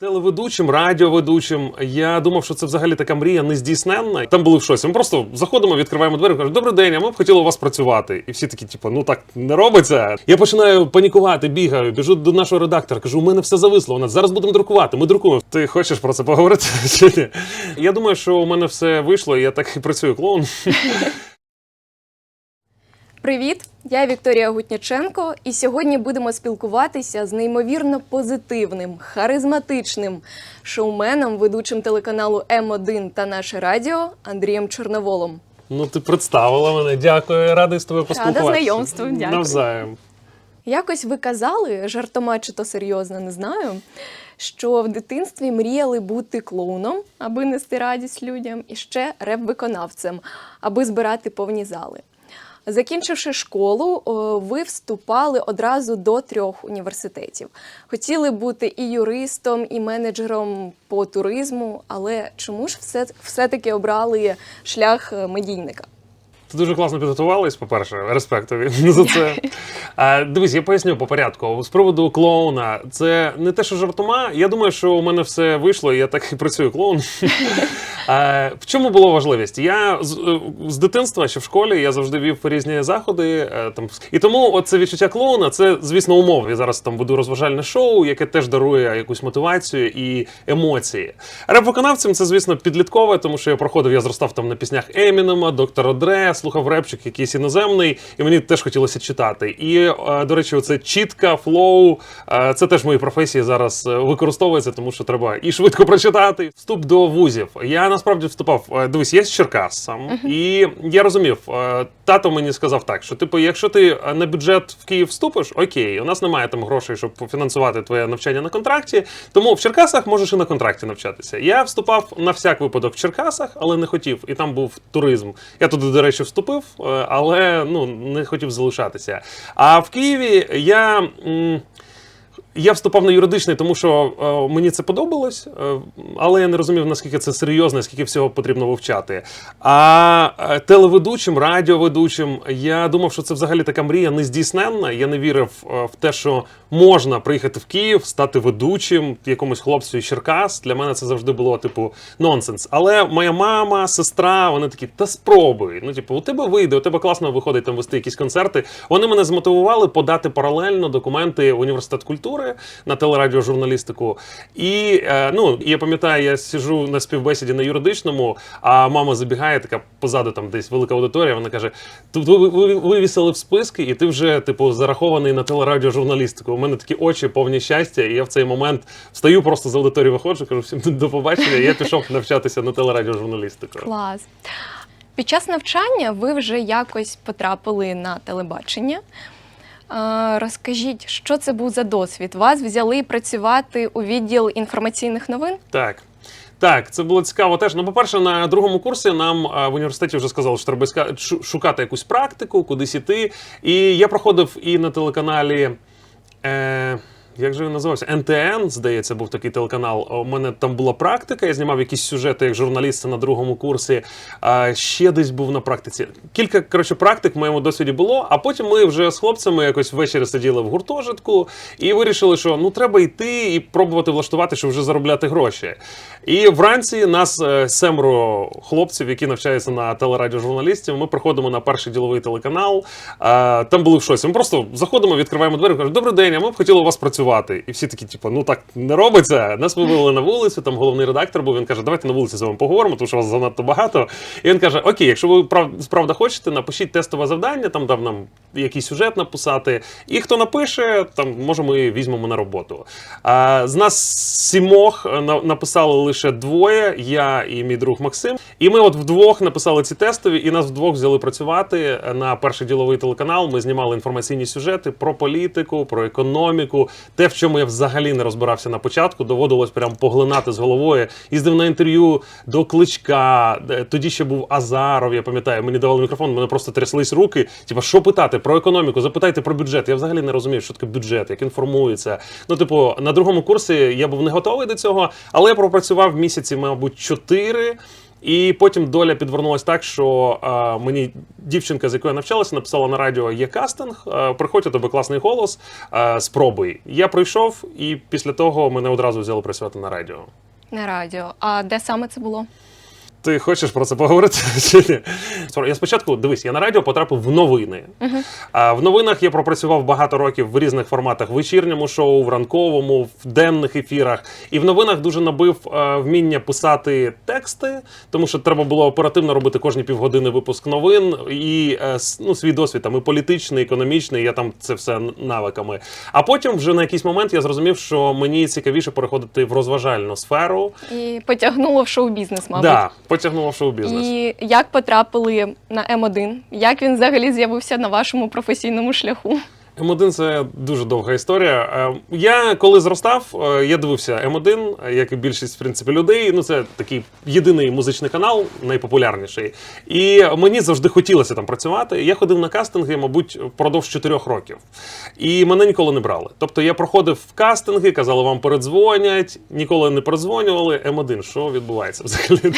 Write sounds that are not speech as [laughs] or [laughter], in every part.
Телеведучим, радіоведучим. Я думав, що це взагалі така мрія нездійсненна. Там були в щось. Ми просто заходимо, відкриваємо двері, кажуть, добрий день, а ми б хотіли у вас працювати. І всі такі, типу, ну так не робиться. Я починаю панікувати, бігаю, біжу до нашого редактора, кажу, у мене все зависло. Вона зараз будемо друкувати. Ми друкуємо. Ти хочеш про це поговорити? [laughs] Чи ні? Я думаю, що у мене все вийшло, і я так і працюю клоун. [laughs] Привіт, я Вікторія Гутняченко, і сьогодні будемо спілкуватися з неймовірно позитивним, харизматичним шоуменом, ведучим телеканалу М1 та наше радіо Андрієм Чорноволом. Ну, ти представила мене. Дякую, радий з тобою поспілкуватися. знайомству, дякую. Навзаєм. Якось ви казали, жартома чи то серйозно, не знаю, що в дитинстві мріяли бути клоуном, аби нести радість людям, і ще реп-виконавцем, аби збирати повні зали. Закінчивши школу, ви вступали одразу до трьох університетів. Хотіли бути і юристом, і менеджером по туризму, але чому ж все, все-таки обрали шлях е, медійника? Ти дуже класно підготувалась, по-перше, респект тобі [laughs] за це. А, дивись, я поясню по порядку. З приводу клоуна, це не те, що жартома. Я думаю, що у мене все вийшло, і я так і працюю клоун. [laughs] А, в чому була важливість? Я з, е, з дитинства, ще в школі, я завжди вів різні заходи. е, Там, і тому оце відчуття клоуна, це, звісно, умов. Я зараз там веду розважальне шоу, яке теж дарує якусь мотивацію і емоції. Реп-виконавцем це, звісно, підліткове, тому що я проходив, я зростав там на піснях Емінема, доктора Дре, слухав репчик якийсь іноземний, і мені теж хотілося читати. І, е, до речі, оце чітка, флоу, е, це теж в моїй професії зараз е, використовується, тому що треба і швидко прочитати. Вступ до вузів. Я насправді вступав. Дивись, я з Черкас сам, і я розумів, тато мені сказав так, що типу, якщо ти на бюджет в Київ вступиш, окей, у нас немає там грошей, щоб фінансувати твоє навчання на контракті. Тому в Черкасах можеш і на контракті навчатися. Я вступав на всяк випадок в Черкасах, але не хотів. І там був туризм. Я туди, до речі, вступив, е, але ну не хотів залишатися. А в Києві я. м, я вступав на юридичний, тому що е, мені це подобалось, е, але я не розумів, наскільки це серйозно, скільки всього потрібно вивчати. А е, телеведучим, радіоведучим, я думав, що це взагалі така мрія нездійсненна. Я не вірив е, в те, що можна приїхати в Київ, стати ведучим якомусь хлопцю із Черкас. Для мене це завжди було типу нонсенс. Але моя мама, сестра, вони такі, та спробуй. Ну, типу, у тебе вийде, у тебе класно виходить там вести якісь концерти. Вони мене змотивували подати паралельно документи університет культури на телерадіожурналістику. І е, ну, я пам'ятаю, я сижу на співбесіді на юридичному, а мама забігає, така позаду там десь велика аудиторія. Вона каже: Тут ви, ви вивісили в списки, і ти вже типу зарахований на телерадіожурналістику. У мене такі очі повні щастя, і я в цей момент встаю просто з аудиторії, виходжу, кажу всім до побачення. Я пішов навчатися на телерадіожурналістику. Клас. Під час навчання ви вже якось потрапили на телебачення. Розкажіть, що це був за досвід? Вас взяли працювати у відділ інформаційних новин? Так. Так, це було цікаво теж. Ну, по-перше, на другому курсі нам а, в університеті вже сказали, що треба шукати якусь практику, кудись іти. І я проходив і на телеканалі. Е, як же він називався? НТН, здається, був такий телеканал. У мене там була практика, я знімав якісь сюжети як журналіст на другому курсі. А ще десь був на практиці. Кілька коротше, практик в моєму досвіді було. А потім ми вже з хлопцями якось ввечері сиділи в гуртожитку і вирішили, що ну треба йти і пробувати влаштувати, щоб вже заробляти гроші. І вранці нас е, семеро хлопців, які навчаються на телерадіожурналістів, ми приходимо на перший діловий телеканал. Там були щось. Ми просто заходимо, відкриваємо двері, кажуть, добрий день, а ми б хотіли у вас працювати. І всі такі, типу, ну так не робиться. Нас вивели на вулицю, там головний редактор був. Він каже, давайте на вулиці з вами поговоримо, тому що вас занадто багато. І він каже: Окей, якщо ви прав, справді хочете, напишіть тестове завдання, там дав нам якийсь сюжет написати. І хто напише, там може ми візьмемо на роботу. А, з нас сімох е, на- написали лише двоє, я і мій друг Максим. І ми от вдвох написали ці тестові, і нас вдвох взяли працювати на перший діловий телеканал. Ми знімали інформаційні сюжети про політику, про економіку. Те, в чому я взагалі не розбирався на початку, доводилось прям поглинати з головою. Їздив на інтерв'ю до кличка. Тоді ще був Азаров. Я пам'ятаю, мені давали мікрофон, мене просто тряслись руки. Типа, що питати про економіку? Запитайте про бюджет. Я взагалі не розумів, що таке бюджет, як інформується. Ну, типу, на другому курсі я був не готовий до цього, але я пропрацював місяці, мабуть, чотири. І потім доля підвернулась так, що е, мені дівчинка, з якою я навчалася, написала на радіо є кастинг. Е, приходь, у тебе класний голос. Е, спробуй. Я прийшов, і після того мене одразу взяли працювати на радіо. На радіо. А де саме це було? Ти хочеш про це поговорити? [laughs] чи ні? Я спочатку дивись, я на радіо потрапив в новини. А в новинах я пропрацював багато років в різних форматах: в вечірньому шоу, в ранковому, в денних ефірах. І в новинах дуже набив е, вміння писати тексти, тому що треба було оперативно робити кожні півгодини випуск новин і е, ну, свій досвід там і політичний, і економічний. Я там це все навиками. А потім, вже на якийсь момент, я зрозумів, що мені цікавіше переходити в розважальну сферу. І потягнуло в шоу-бізнес, мабуть. Да, потягнуло в шоу-бізнес. І як потрапили на М1? Як він взагалі з'явився на вашому професійному шляху? М1 це дуже довга історія. Е, Я коли зростав, е, я дивився М1, е, як і більшість в принципі людей. Ну це такий єдиний музичний канал, найпопулярніший. І мені завжди хотілося там працювати. Я ходив на кастинги, мабуть, впродовж чотирьох років. І мене ніколи не брали. Тобто я проходив кастинги, казали, вам передзвонять, ніколи не передзвонювали. М1, що відбувається взагалі?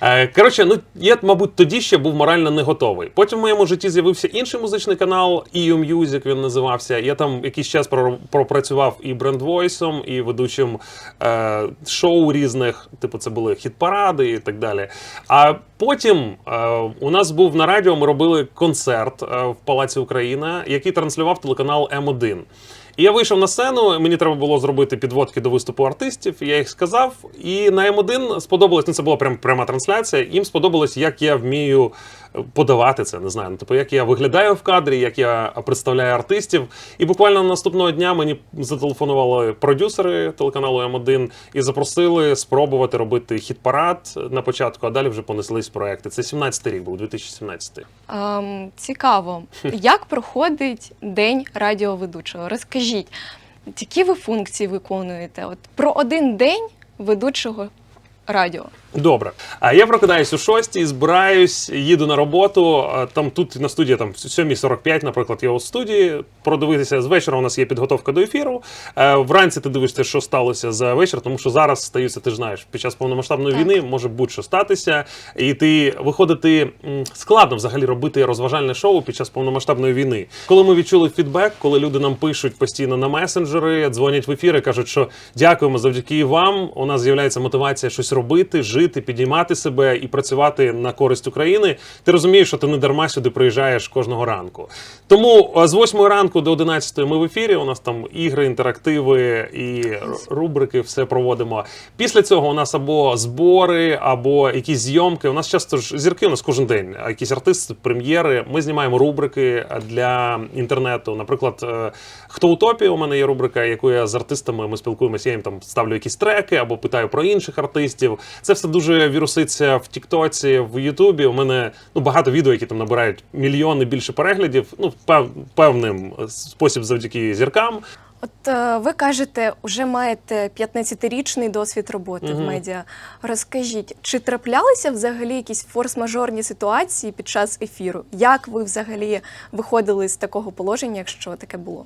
Е, Коротше, ну я, мабуть, тоді ще був морально не готовий. Потім в моєму житті з'явився інший музичний канал, EU Music він називався. Я там якийсь час пропрацював і брендвойсом, і ведучим е, шоу різних, типу, це були хіт-паради і так далі. А потім е, у нас був на радіо, ми робили концерт е, в Палаці Україна, який транслював телеканал М1. І я вийшов на сцену, мені треба було зробити підводки до виступу артистів. Я їх сказав. І на М1 сподобалось, ну це була прям пряма трансляція. Їм сподобалось, як я вмію подавати це. Не знаю. Ну, типу, як я виглядаю в кадрі, як я представляю артистів. І буквально наступного дня мені зателефонували продюсери телеканалу М1 і запросили спробувати робити хіт-парад на початку, а далі вже понеслись проекти. Це 17-й рік був 2017. Ем, цікаво, як проходить день радіоведучого? Розкажіть, які ви функції виконуєте? От про один день ведучого радіо. Добре. А я прокидаюсь о 6, збираюсь, їду на роботу. Там тут на студії там 7.45, наприклад, я у студії. Продивитися з вечора. У нас є підготовка до ефіру. Е, Вранці ти дивишся, що сталося за вечір, тому що зараз стаються, ти ж знаєш, під час повномасштабної Так. війни може будь-що статися. І ти виходити складно взагалі робити розважальне шоу під час повномасштабної війни. Коли ми відчули фідбек, коли люди нам пишуть постійно на месенджери, дзвонять в ефіри, кажуть, що дякуємо завдяки вам. У нас з'являється мотивація щось робити, жити, підіймати себе і працювати на користь України. Ти розумієш, що ти не дарма сюди приїжджаєш кожного ранку. Тому з 8 ранку до 11 ми в ефірі. У нас там ігри, інтерактиви і рубрики, все проводимо. Після цього у нас або збори, або якісь зйомки. У нас часто ж зірки, у нас кожен день, якісь артисти, прем'єри. Ми знімаємо рубрики для інтернету. Наприклад, е, хто утопія? У мене є рубрика, яку я з артистами ми спілкуємося. Я їм там ставлю якісь треки або питаю про інших артистів. Це все дуже віруситься в Тіктоці, в Ютубі. У мене ну багато відео, які там набирають мільйони більше переглядів. Ну пев, певним спосіб завдяки зіркам. От е, ви кажете, вже маєте 15-річний досвід роботи в медіа. Розкажіть, чи траплялися взагалі якісь форс-мажорні ситуації під час ефіру? Як ви взагалі виходили з такого положення, якщо таке було?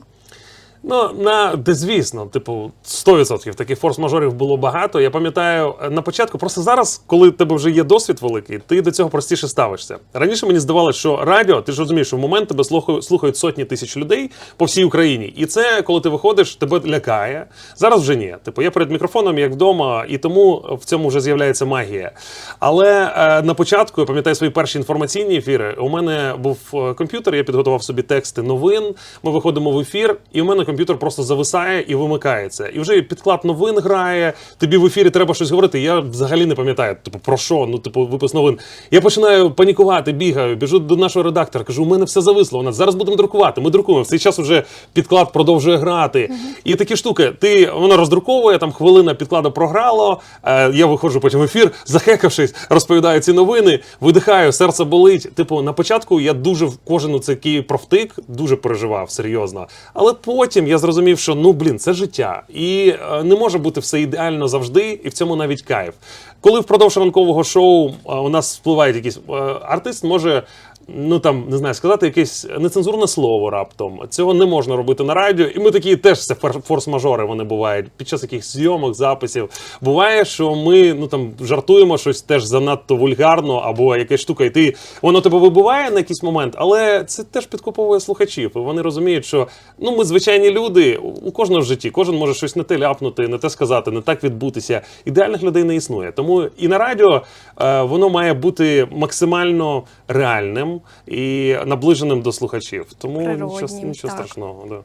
Ну, на де звісно, типу, 100% таких форс-мажорів було багато. Я пам'ятаю е, на початку, просто зараз, коли в тебе вже є досвід великий, ти до цього простіше ставишся. Раніше мені здавалося, що радіо, ти ж розумієш, що в момент тебе слухають, сотні тисяч людей по всій Україні. І це, коли ти виходиш, тебе лякає. Зараз вже ні. Типу, я перед мікрофоном, як вдома, і тому в цьому вже з'являється магія. Але е, на початку я пам'ятаю свої перші інформаційні ефіри. У мене був е, комп'ютер, я підготував собі тексти новин. Ми виходимо в ефір, і у мене комп'ютер просто зависає і вимикається. І вже підклад новин грає. Тобі в ефірі треба щось говорити. Я взагалі не пам'ятаю, типу, про що? Ну, типу, випуск новин. Я починаю панікувати, бігаю, біжу до нашого редактора. Кажу, у мене все зависло. Вона зараз будемо друкувати. Ми друкуємо. В цей час вже підклад продовжує грати. І такі штуки. Ти вона роздруковує, там хвилина підкладу програло. Е, я виходжу потім в ефір, захекавшись, розповідаю ці новини, видихаю, серце болить. Типу, на початку я дуже в кожен такий профтик дуже переживав серйозно. Але потім я зрозумів, що ну блін, це життя, і е, не може бути все ідеально завжди, і в цьому навіть кайф. Коли впродовж ранкового шоу е, у нас впливають якісь е, артист, може ну там не знаю, сказати якесь нецензурне слово раптом. Цього не можна робити на радіо. І ми такі теж це фор- форс-мажори вони бувають під час якихось зйомок, записів. Буває, що ми ну там жартуємо щось теж занадто вульгарно, або якась штука, і ти воно тебе вибиває на якийсь момент, але це теж підкуповує слухачів. І вони розуміють, що ну ми звичайні люди, у у кожного в житті, кожен може щось не те ляпнути, не те сказати, не так відбутися. Ідеальних людей не існує. Тому і на радіо е, воно має бути максимально реальним і наближеним до слухачів. Тому нічого, Природнім, нічого так. страшного. Да.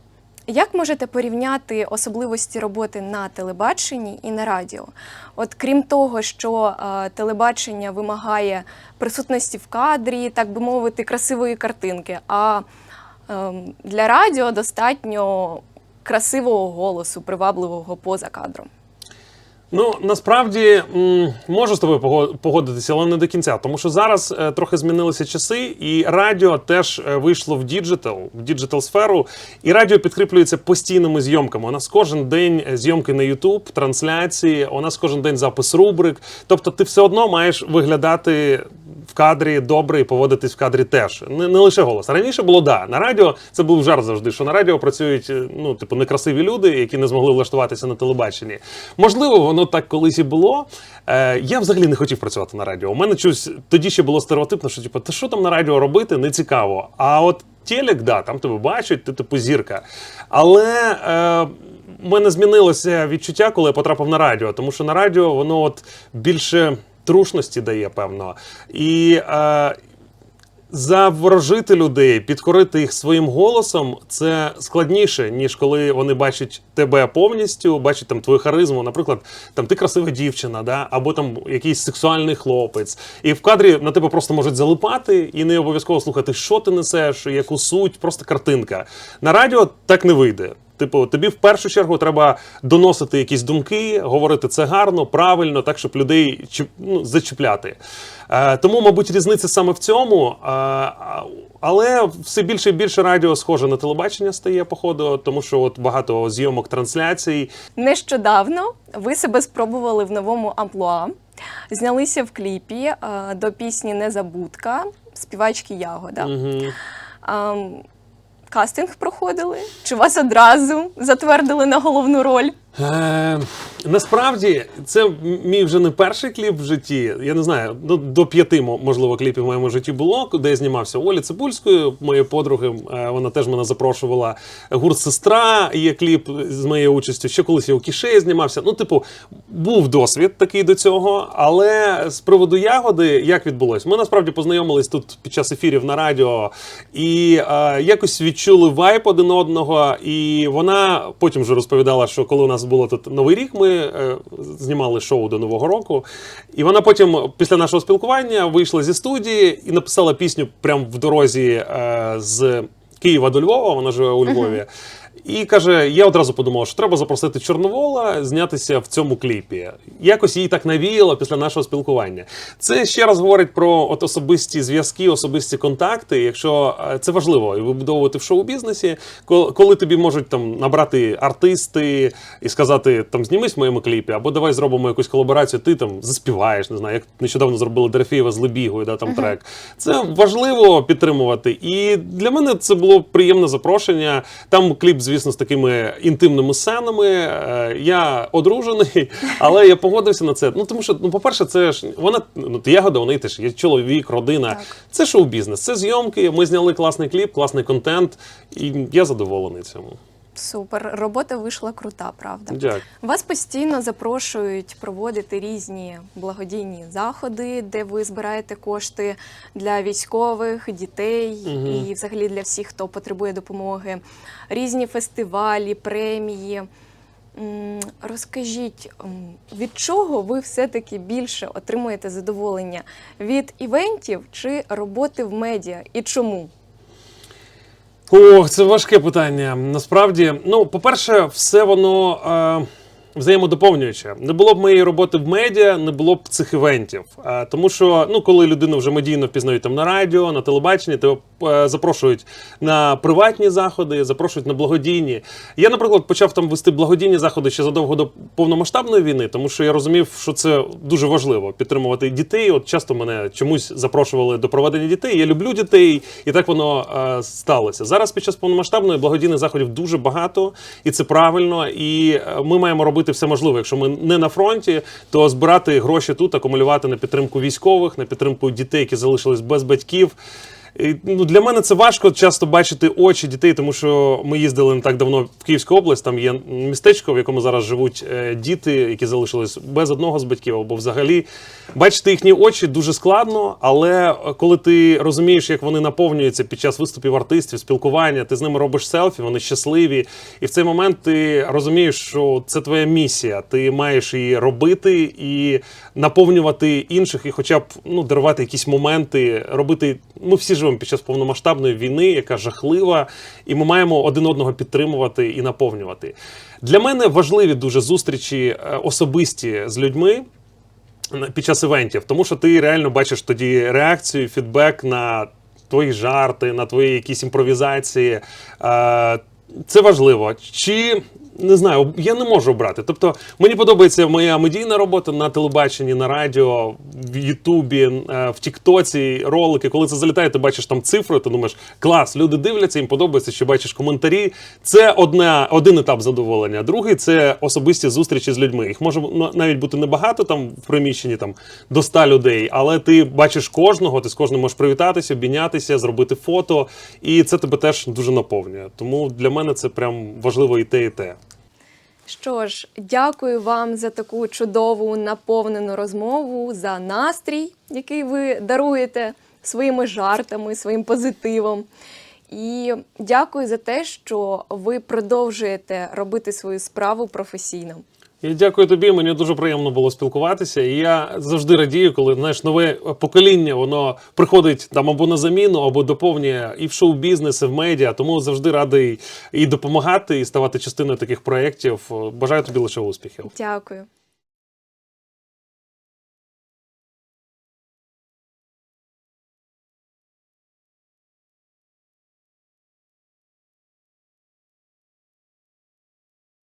Як можете порівняти особливості роботи на телебаченні і на радіо? От крім того, що е, телебачення вимагає присутності в кадрі, так би мовити, красивої картинки, а ем, для радіо достатньо красивого голосу, привабливого поза кадром. Ну насправді можу з тобою погодитися, але не до кінця. Тому що зараз е, трохи змінилися часи, і радіо теж е, вийшло в діджитал, в діджитал сферу. І радіо підкріплюється постійними зйомками. У нас кожен день е, зйомки на Ютуб, трансляції, у нас кожен день запис рубрик. Тобто, ти все одно маєш виглядати. В кадрі добре і поводитись в кадрі теж. Не, не лише голос. Раніше було да. На радіо це був жарт завжди, що на радіо працюють е, ну, типу, некрасиві люди, які не змогли влаштуватися на телебаченні. Можливо, воно так колись і було. Е, я взагалі не хотів працювати на радіо. У мене щось тоді ще було стереотипно, що типу, та що там на радіо робити, не цікаво. А от телек, да, там тебе бачать, ти типу зірка. Але. Е, у мене змінилося відчуття, коли я потрапив на радіо, тому що на радіо воно от більше трушності дає, певно. І е, заворожити людей, підкорити їх своїм голосом це складніше, ніж коли вони бачать тебе повністю, бачать там твою харизму. Наприклад, там ти красива дівчина, да? або там якийсь сексуальний хлопець. І в кадрі на тебе просто можуть залипати і не обов'язково слухати, що ти несеш, яку суть, просто картинка. На радіо так не вийде. Типу, тобі в першу чергу треба доносити якісь думки, говорити це гарно, правильно, так щоб людей ну, зачіпляти. Е, тому, мабуть, різниця саме в цьому. Е, але все більше і більше радіо схоже на телебачення стає, походу, тому що от багато зйомок трансляцій. Нещодавно ви себе спробували в новому амплуа, знялися в кліпі е, до пісні Незабудка співачки Ягода. Мгм. Кастинг проходили? Чи вас одразу затвердили на головну роль? Е, насправді, це мій вже не перший кліп в житті. Я не знаю, ну, до п'яти, можливо, кліпів в моєму житті було, де я знімався Олі Цибульською, моєї подруги. Е, вона теж мене запрошувала. Гурт Сестра є кліп з моєю участю. Ще колись я у кішеї знімався. Ну, типу, був досвід такий до цього. Але з приводу ягоди, як відбулось? Ми насправді познайомились тут під час ефірів на радіо і е, якось відчули вайб один одного. І вона потім вже розповідала, що коли у нас було тут новий рік, ми е, знімали шоу до Нового року. І вона потім, після нашого спілкування, вийшла зі студії і написала пісню прямо в дорозі е, з Києва до Львова. Вона живе у Львові. І каже: я одразу подумав, що треба запросити Чорновола знятися в цьому кліпі. Якось їй так навіяло після нашого спілкування. Це ще раз говорить про от особисті зв'язки, особисті контакти. Якщо е, це важливо і вибудовувати в шоу-бізнесі, коли тобі можуть там набрати артисти і сказати, там знімись в моєму кліпі, або давай зробимо якусь колаборацію, ти там заспіваєш, не знаю, як нещодавно зробили Дерефєєва з Лебігою, да, там трек. Це важливо підтримувати. І для мене це було приємне запрошення. Там кліп, звісно, з такими інтимними сценами. Е, Я одружений, [laughs] але я погодився на це. Ну тому що, ну, по-перше, це ж вона ну, ягода, вони теж є чоловік, родина. Так. Це шоу-бізнес, це зйомки. Ми зняли класний кліп, класний контент, і я задоволений цьому. Супер, робота вийшла крута, правда. Дякую. Вас постійно запрошують проводити різні благодійні заходи, де ви збираєте кошти для військових, дітей Мгм. і взагалі для всіх, хто потребує допомоги. Різні фестивалі, премії. Розкажіть, від чого ви все-таки більше отримуєте задоволення? Від івентів чи роботи в медіа? І чому? Ох, це важке питання. Насправді, ну, по-перше, все воно. Е... Взаємодоповнююче. Не було б моєї роботи в медіа, не було б цих івентів. Е, тому що, ну, коли людину вже медійно впізнають там на радіо, на телебаченні, е, запрошують на приватні заходи, запрошують на благодійні. Я, наприклад, почав там вести благодійні заходи ще задовго до повномасштабної війни, тому що я розумів, що це дуже важливо підтримувати дітей. От часто мене чомусь запрошували до проведення дітей. Я люблю дітей, і так воно е, сталося. Зараз під час повномасштабної благодійних заходів дуже багато, і це правильно. І е, ми маємо робити все можливе. Якщо ми не на фронті, то збирати гроші тут, акумулювати на підтримку військових, на підтримку дітей, які залишились без батьків. Ну, для мене це важко часто бачити очі дітей, тому що ми їздили не так давно в Київську область. Там є містечко, в якому зараз живуть е, діти, які залишились без одного з батьків або взагалі. Бачити їхні очі дуже складно, але коли ти розумієш, як вони наповнюються під час виступів артистів, спілкування, ти з ними робиш селфі, вони щасливі. І в цей момент ти розумієш, що це твоя місія. Ти маєш її робити і наповнювати інших, і хоча б ну, дарувати якісь моменти, робити. Ми всі живемо під час повномасштабної війни, яка жахлива, і ми маємо один одного підтримувати і наповнювати. Для мене важливі дуже зустрічі е, особисті з людьми під час івентів, тому що ти реально бачиш тоді реакцію, фідбек на твої жарти, на твої якісь імпровізації. Е, Це важливо. Чи не знаю, я не можу обрати. Тобто, мені подобається моя медійна робота на телебаченні, на радіо, в Ютубі, е, в Тіктоці, ролики. Коли це залітає, ти бачиш там цифри, ти думаєш, клас, люди дивляться, їм подобається, що бачиш коментарі. Це одна, один етап задоволення. Другий це особисті зустрічі з людьми. Їх може навіть бути небагато там в приміщенні там до 100 людей, але ти бачиш кожного, ти з кожним можеш привітатися, обійнятися, зробити фото, і це тебе теж дуже наповнює. Тому для мене це прям важливо і те, і те. Що ж, дякую вам за таку чудову наповнену розмову, за настрій, який ви даруєте своїми жартами, своїм позитивом. І дякую за те, що ви продовжуєте робити свою справу професійно. Я дякую тобі. Мені дуже приємно було спілкуватися. І я завжди радію, коли знаєш нове покоління воно приходить там або на заміну, або доповнює і в шоу-бізнес, і в медіа. Тому завжди радий і допомагати, і ставати частиною таких проєктів. Бажаю тобі лише успіхів. Дякую.